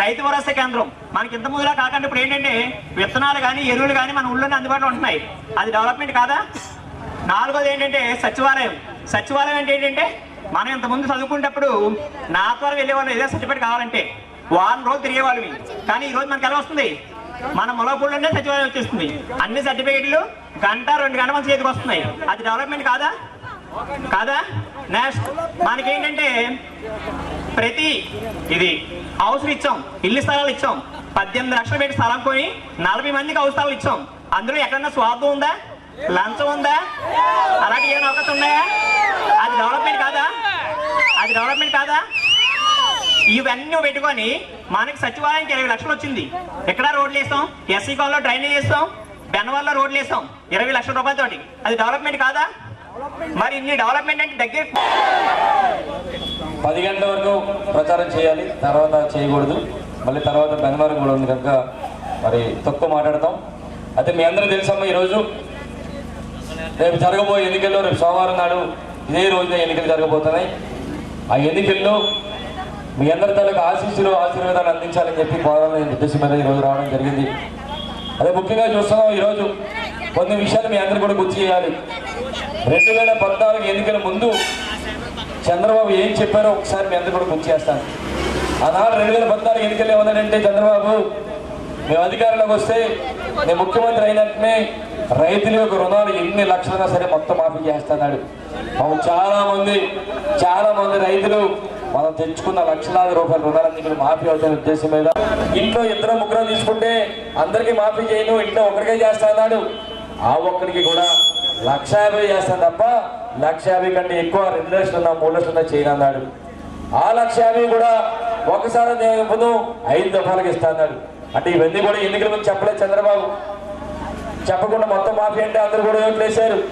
రైతు భరోసా కేంద్రం. మనకి ఇంత ముందులా కాకుండా ఇప్పుడు ఏంటంటే విత్తనాలు కానీ ఎరువులు కానీ మన ఊళ్ళోనే అందుబాటులో ఉంటున్నాయి. అది డెవలప్మెంట్ కాదా? నాలుగోది ఏంటంటే సచివాలయం. సచివాలయం అంటే ఏంటంటే మనం ఇంతకుముందు చదువుకునేటప్పుడు నా ద్వారా వెళ్ళేవాళ్ళు ఏదో సర్టిఫికేట్ కావాలంటే వారం రోజు తిరిగేవాళ్ళు కానీ ఈ రోజు మనకి ఎలా వస్తుంది? మన మొలపూళ్ళనే సచివాలయం వచ్చేస్తుంది. అన్ని సర్టిఫికేట్లు గంట రెండు గంటల మన చేతికి వస్తున్నాయి. అది డెవలప్మెంట్ కాదా? కాదా? నెక్స్ట్ మనకేంటంటే ప్రతి ఇది హౌస్లు ఇచ్చాం ఇల్లు స్థలాలు ఇచ్చాం. పద్దెనిమిది లక్షలు పెట్టి స్థలం కొని నలభై మందికి హౌస్ ఇచ్చాం. అందులో ఎక్కడన్నా స్వార్థం ఉందా? లంచం ఉందా? అలాంటి ఏమైనా అవకాశం ఉన్నాయా? అది డెవలప్మెంట్ కాదా? అది డెవలప్మెంట్ కాదా? ఇవన్నీ పెట్టుకొని మనకి సచివాలయానికి ఇరవై లక్షలు వచ్చింది. ఎక్కడ రోడ్లు వేసాం? ఎస్సీ కాలంలో డ్రైనేజ్ వేస్తాం బెనవాల్లో రోడ్లు వేసాం. ఇరవై లక్షల రూపాయలతోటి. అది డెవలప్మెంట్ కాదా? మరి ఇన్ని డెవలప్మెంట్ అంటే దగ్గర పది గంటల వరకు ప్రచారం చేయాలి తర్వాత చేయకూడదు. మళ్ళీ తర్వాత బెంగళూరు కూడా ఉంది కనుక మరి తక్కువ మాట్లాడతాం. అయితే మీ అందరూ తెలుసమ్మా ఈరోజు? రేపు జరగబోయే ఎన్నికల్లో రేపు సోమవారం నాడు ఇదే రోజున ఎన్నికలు జరగబోతున్నాయి. ఆ ఎన్నికల్లో మీ అందరి తలకు ఆశీస్సులు ఆశీర్వాదాలు అందించాలని చెప్పి కోరాలని ఉద్దేశం మీద ఈరోజు రావడం జరిగింది. అదే ముఖ్యంగా చూస్తున్నాం ఈరోజు కొన్ని విషయాలు మీ అందరూ కూడా గుర్తు చేయాలి. రెండు వేల పద్నాలుగు ఎన్నికల ముందు చంద్రబాబు ఏం చెప్పారో ఒకసారి మీ అందరూ కూడా గుర్తు చేస్తాను. ఆనాడు రెండు వేల పద్నాలుగు ఎన్నికలు ఏమన్నాడంటే చంద్రబాబు మేము అధికారంలోకి వస్తే నేను ముఖ్యమంత్రి అయినట్టునే రైతుల యొక్క రుణాలు ఎన్ని లక్షలైనా సరే మొత్తం మాఫీ చేస్తున్నాడు. మాకు చాలా మంది చాలా మంది రైతులు మనం తెచ్చుకున్న లక్షలాది రూపాయల రుణాలన్నీ కూడా మాఫీ అవుతున్న ఉద్దేశం మీద ఇంట్లో ఇద్దరు ముగ్గురు తీసుకుంటే అందరికీ మాఫీ చేయను ఇంట్లో ఒకరికే చేస్తా అన్నాడు ఆ ఒక్కడికి కూడా లక్ష యాభై చేస్తాను తప్ప లక్ష యాభై కంటే ఎక్కువ రెండు లక్షలు ఉన్నా మూడు లక్షలు ఉన్నా చేయను అన్నాడు ఆ లక్ష యాభై కూడా ఒకసారి నేను ఇవ్వను ఐదు దఫాలకు ఇస్తా అన్నాడు. అంటే ఇవన్నీ కూడా ఎన్నికల ముందు చెప్పలేదు చంద్రబాబు. చెప్పకుండా మొత్తం మాఫీ అంటే అందరూ కూడా ఓట్లు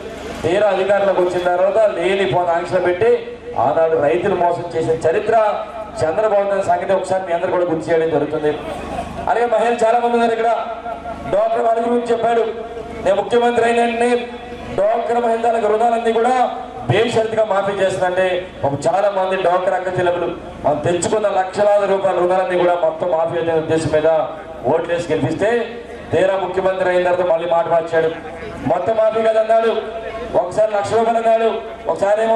తీరా అధికారంలోకి వచ్చిన తర్వాత లేని పోన ఆంక్షలు పెట్టి ఆనాడు రైతులు మోసం చేసిన చరిత్ర చంద్రబాబు నాయుడు సంగతి ఒకసారి మీ అందరూ కూడా గుర్తు చేయడం జరుగుతుంది. అలాగే మహిళలు చాలా మంది ఉన్నారు ఇక్కడ. డాక్టర్ వాళ్ళ గురించి చెప్పాడు. నేను ముఖ్యమంత్రి అయిన వెంటనే డాక్టర్ మహిళలకు రుణాలన్నీ కూడా బేషరతుగా మాఫీ చేస్తుందంటే ఒక చాలా మంది డాక్టర్ అక్క చెల్లెలు మనం తెచ్చుకున్న లక్షలాది రూపాయల రుణాలన్నీ కూడా మొత్తం మాఫీ అనే ఉద్దేశం మీద ఓట్లేసి గెలిపిస్తే తీరా ముఖ్యమంత్రి అయిన తర్వాత మళ్ళీ మాట మార్చాడు. మొత్తం మాఫీ కదన్నాడు. ఒకసారి లక్ష రూపాయలు అన్నాడు. ఒకసారి